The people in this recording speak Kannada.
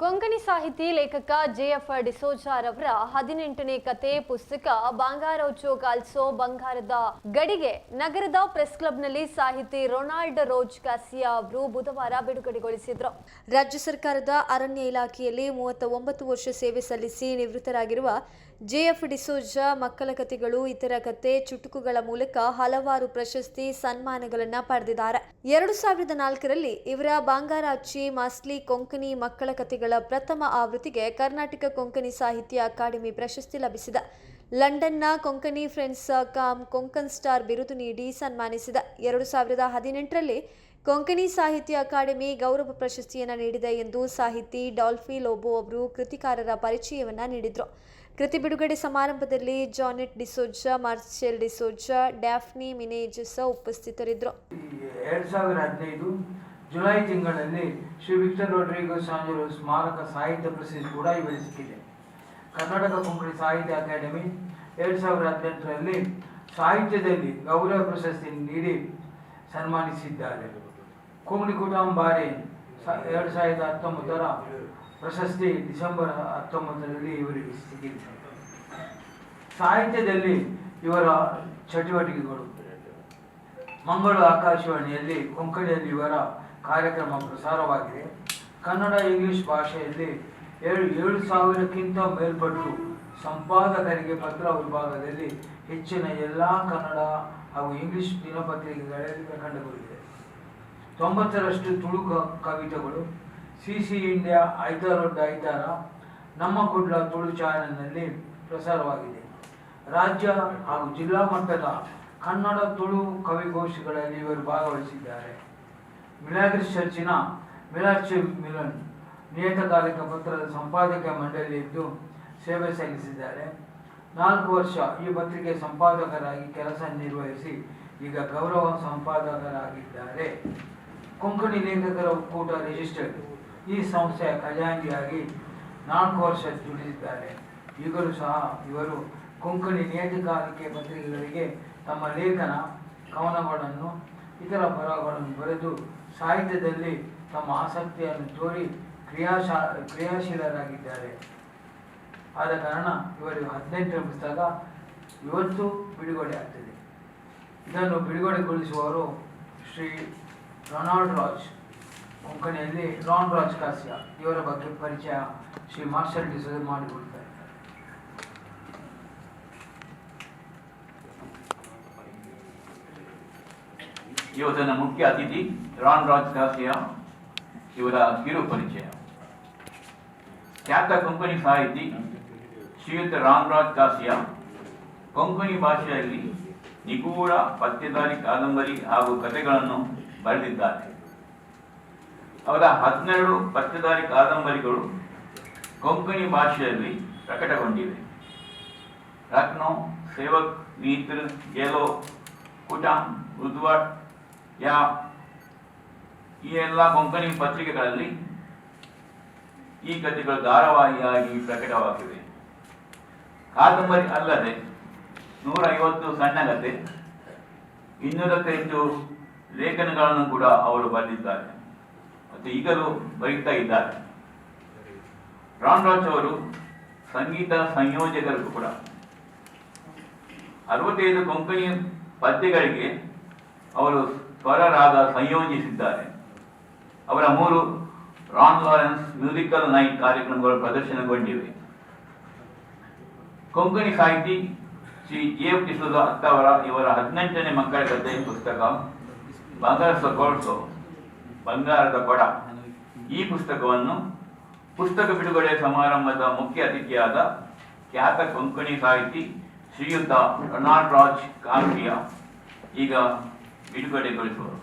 ಕೊಂಕಣಿ ಸಾಹಿತಿ ಲೇಖಕ ಜೆಎಫ್ ಡಿಸೋಜಾರವರ ಹದಿನೆಂಟನೇ ಕತೆ ಪುಸ್ತಕ ಬಂಗಾರೋಚೋ ಕಾಲ್ಸೋ ಬಂಗಾರದ ಗಡಿಗೆ. ನಗರದ ಪ್ರೆಸ್ ಕ್ಲಬ್ನಲ್ಲಿ ಸಾಹಿತಿ ರೊನಾಲ್ಡ್ ರೋಜ್ ಕಾಸಿಯಾ ಅವರು ಬುಧವಾರ ಬಿಡುಗಡೆಗೊಳಿಸಿದ್ರು. ರಾಜ್ಯ ಸರ್ಕಾರದ ಅರಣ್ಯ ಇಲಾಖೆಯಲ್ಲಿ ಮೂವತ್ತ ಒಂಬತ್ತು ವರ್ಷ ಸೇವೆ ಸಲ್ಲಿಸಿ ನಿವೃತ್ತರಾಗಿರುವ ಜೆಎಫ್ ಡಿಸೋಜ ಮಕ್ಕಳ ಕಥೆಗಳು ಇತರ ಕತೆ ಚುಟುಕುಗಳ ಮೂಲಕ ಹಲವಾರು ಪ್ರಶಸ್ತಿ, ಸನ್ಮಾನಗಳನ್ನ ಪಡೆದಿದ್ದಾರೆ. ಎರಡು ಸಾವಿರದ ನಾಲ್ಕರಲ್ಲಿ ಇವರ ಬಾಂಗಾರಾಚಿ ಮಾಸ್ಲಿ ಕೊಂಕಣಿ ಮಕ್ಕಳ ಕಥೆಗಳ ಪ್ರಥಮ ಆವೃತ್ತಿಗೆ ಕರ್ನಾಟಕ ಕೊಂಕಣಿ ಸಾಹಿತ್ಯ ಅಕಾಡೆಮಿ ಪ್ರಶಸ್ತಿ ಲಭಿಸಿದೆ. ಲಂಡನ್ನ Konkani friends com Konkan star ಬಿರುದು ನೀಡಿ ಸನ್ಮಾನಿಸಿದ. ಎರಡು ಸಾವಿರದ ಹದಿನೆಂಟರಲ್ಲಿ ಕೊಂಕಣಿ ಸಾಹಿತ್ಯ ಅಕಾಡೆಮಿ ಗೌರವ ಪ್ರಶಸ್ತಿಯನ್ನು ನೀಡಿದೆ ಎಂದು ಸಾಹಿತಿ ಡಾಲ್ಫಿ ಲೋಬೋ ಅವರು ಕೃತಿಕಾರರ ಪರಿಚಯವನ್ನು ನೀಡಿದರು. ಕೃತಿ ಬಿಡುಗಡೆ ಸಮಾರಂಭದಲ್ಲಿ Janet D'Souza Marcel D'Souza Daphne Menezes ಉಪಸ್ಥಿತರಿದ್ದರು. ಜುಲೈ ತಿಂಗಳಲ್ಲಿ ಶ್ರೀ ವಿಕ್ಟರ್ ರೋಡ್ರಿಗೋ ಸಾಂಜರು ಸ್ಮಾರಕ ಸಾಹಿತ್ಯ ಪ್ರಶಸ್ತಿ ಕೂಡ ಇವರಿಗೆ ಸಿಕ್ಕಿದೆ ಕರ್ನಾಟಕ ಕೊಂಕಣಿ ಸಾಹಿತ್ಯ ಅಕಾಡೆಮಿ ಎರಡು ಸಾವಿರದ ಹದಿನೆಂಟರಲ್ಲಿ ಸಾಹಿತ್ಯದಲ್ಲಿ ಗೌರವ ಪ್ರಶಸ್ತಿ ನೀಡಿ ಸನ್ಮಾನಿಸಿದ್ದಾರೆ. ಕೊಂಕಣಿ ಕುಟುಂಬಾರಿ ಎರಡು ಸಾವಿರದ ಹತ್ತೊಂಬತ್ತರ ಪ್ರಶಸ್ತಿ ಡಿಸೆಂಬರ್ ಹತ್ತೊಂಬತ್ತರಲ್ಲಿ ಇವರಿಗೆ ಸಿಕ್ಕಿದೆ. ಸಾಹಿತ್ಯದಲ್ಲಿ ಇವರ ಚಟುವಟಿಕೆಗಳು. ಮಂಗಳೂರು ಆಕಾಶವಾಣಿಯಲ್ಲಿ ಕೊಂಕಣಿಯಲ್ಲಿ ಇವರ ಕಾರ್ಯಕ್ರಮ ಪ್ರಸಾರವಾಗಿದೆ. ಕನ್ನಡ ಇಂಗ್ಲಿಷ್ ಭಾಷೆಯಲ್ಲಿ ಏಳು ಏಳು ಸಾವಿರಕ್ಕಿಂತ ಮೇಲ್ಪಟ್ಟು ಸಂಪಾದಕರಿಗೆ ಪತ್ರ ವಿಭಾಗದಲ್ಲಿ ಹೆಚ್ಚಿನ ಎಲ್ಲ ಕನ್ನಡ ಹಾಗೂ ಇಂಗ್ಲಿಷ್ ದಿನಪತ್ರಿಕೆಗಳಲ್ಲಿ ಕಂಡುಬಂದಿದೆ ತೊಂಬತ್ತರಷ್ಟು ತುಳು ಕವಿತೆಗಳು, ಸಿ ಸಿ ಇಂಡಿಯಾ ಐದಾರೊಡ್ಡ ಐದಾರ, ನಮ್ಮ ಕುಡ್ಲ ತುಳು ಚಾನೆಲ್ನಲ್ಲಿ ಪ್ರಸಾರವಾಗಿದೆ. ರಾಜ್ಯ ಹಾಗೂ ಜಿಲ್ಲಾ ಮಟ್ಟದ ಕನ್ನಡ ತುಳು ಕವಿಗೋಷ್ಠಿಗಳಲ್ಲಿ ಇವರು ಭಾಗವಹಿಸಿದ್ದಾರೆ. ಮಿಲಾಗ್ರಿಸ್ ಚರ್ಚಿನ ಮಿಲಾಕ್ಷಿ ಮಿಲನ್ ನಿಯತಕಾಲಿಕ ಪತ್ರದ ಸಂಪಾದಕ ಮಂಡಳಿಯಿದ್ದು ಸೇವೆ ಸಲ್ಲಿಸಿದ್ದಾರೆ. ನಾಲ್ಕು ವರ್ಷ ಈ ಪತ್ರಿಕೆ ಸಂಪಾದಕರಾಗಿ ಕೆಲಸ ನಿರ್ವಹಿಸಿ ಈಗ ಗೌರವ ಸಂಪಾದಕರಾಗಿದ್ದಾರೆ. ಕೊಂಕಣಿ ಲೇಖಕರ ಒಕ್ಕೂಟ ರಿಜಿಸ್ಟರ್ಡ್. ಈ ಸಂಸ್ಥೆಯ ಖಜಾಂಗಿಯಾಗಿ ನಾಲ್ಕು ವರ್ಷ ದುಡಿದಿದ್ದಾರೆ. ಈಗಲೂ ಸಹ ಇವರು ಕೊಂಕಣಿ ನಿಯತಕಾಲಿಕೆ ಪತ್ರಿಕೆಗಳಿಗೆ ತಮ್ಮ ಲೇಖನ ಕವನಗಳನ್ನು ಇತರ ಬರಹಗಳನ್ನು ಬರೆದು ಸಾಹಿತ್ಯದಲ್ಲಿ ತಮ್ಮ ಆಸಕ್ತಿಯನ್ನು ತೋರಿ ಕ್ರಿಯಾಶಾ, ಕ್ರಿಯಾಶೀಲರಾಗಿದ್ದಾರೆ. ಆದ ಕಾರಣ ಇವರಿಗೆ ಹದಿನೆಂಟನೇ ಪುಸ್ತಕ ಇವತ್ತು ಬಿಡುಗಡೆ ಆಗ್ತದೆ. ಇದನ್ನು ಬಿಡುಗಡೆಗೊಳಿಸುವವರು ಶ್ರೀ ರೊನಾಲ್ಡ್ ರಾಜ್. ಕೊಂಕಣಿಯಲ್ಲಿ ರಾನ್ ರಾಜ್ ಕಾಸ್ಯ. ಇವರ ಬಗ್ಗೆ ಪರಿಚಯ ಶ್ರೀ ಮಾರ್ಷಲ್ ಡಿಸೋದು ಮಾಡಿಕೊಡ್ತಾರೆ. ಇವತ್ತಿನ ಮುಖ್ಯ ಅತಿಥಿ ರಾನ್ ರಾಜ್ ದಾಸಿಯ ಇವರ ಕಿರು ಪರಿಚಯ. ಖ್ಯಾತ ಕೊಂಕಣಿ ಸಾಹಿತಿ ಶ್ರೀಯುತ ರಾಮ್ ರಾಜ್ ಕಾಸಿಯ ಕೊಂಕಣಿ ಭಾಷೆಯಲ್ಲಿ ನಿಗೂಢ ಪತ್ತೆದಾರಿ ಕಾದಂಬರಿ ಹಾಗೂ ಕಥೆಗಳನ್ನು ಬರೆದಿದ್ದಾರೆ. ಅವರ ಹದಿನೆರಡು ಪತ್ತೆದಾರಿ ಕಾದಂಬರಿಗಳು ಕೊಂಕಣಿ ಭಾಷೆಯಲ್ಲಿ ಪ್ರಕಟಗೊಂಡಿವೆ. ರತ್ನೋ ಸೇವಕ್, ನೀತ್ರ, ಗೆಲೋ ಕುಟಾಂ ಉದ್ವಾಟ್ ಯಾ, ಈ ಎಲ್ಲ ಕೊಂಕಣಿ ಪತ್ರಿಕೆಗಳಲ್ಲಿ ಈ ಕಥೆಗಳು ಧಾರಾವಾಹಿಯಾಗಿ ಪ್ರಕಟವಾಗಿವೆ ಕಾದಂಬರಿ ಅಲ್ಲದೆ ನೂರ ಐವತ್ತು ಸಣ್ಣ ಕಥೆ ಇನ್ನೂರಕ್ಕೆ ಹೆಚ್ಚು ಲೇಖನಗಳನ್ನು ಕೂಡ ಅವರು ಬರೆದಿದ್ದಾರೆ. ಮತ್ತು ಈಗಲೂ ಬರೀತಾ ಇದ್ದಾರೆ. ರಾಮ್ ರಾಜ್ ಅವರು ಸಂಗೀತ ಸಂಯೋಜಕರು ಕೂಡ. ಅರವತ್ತೈದು ಕೊಂಕಣಿ ಪದ್ಯಗಳಿಗೆ ಅವರು ಸ್ವರ ರಾಗ ಸಂಯೋಜಿಸಿದ್ದಾರೆ ಅವರ ಮೂರು ರಾನ್ ಲಾರೆನ್ಸ್ ಮ್ಯೂಸಿಕಲ್ ನೈಟ್ ಕಾರ್ಯಕ್ರಮಗಳು ಪ್ರದರ್ಶನಗೊಂಡಿವೆ. ಕೊಂಕಣಿ ಸಾಹಿತಿ ಶ್ರೀ ಜಿ ಎಫ್ ಡಿಸೋಜ ಅತ್ತವರ ಇವರ ಹದಿನೆಂಟನೇ ಮಕ್ಕಳ ಕಥೆ ಪುಸ್ತಕ ಬಂಗಾರ ಕೊಡ್ಸೋ ಬಂಗಾರದ ಕೊಡ. ಈ ಪುಸ್ತಕವನ್ನು ಪುಸ್ತಕ ಬಿಡುಗಡೆ ಸಮಾರಂಭದ ಮುಖ್ಯ ಅತಿಥಿಯಾದ ಖ್ಯಾತ ಕೊಂಕಣಿ ಸಾಹಿತಿ ಶ್ರೀಯುತ ರೊನಾಲ್ಡ್ ರಾಜ್ ಕಾಂತಿಯ. ಈಗ വീടുപാടി കൊടുക്കുമോ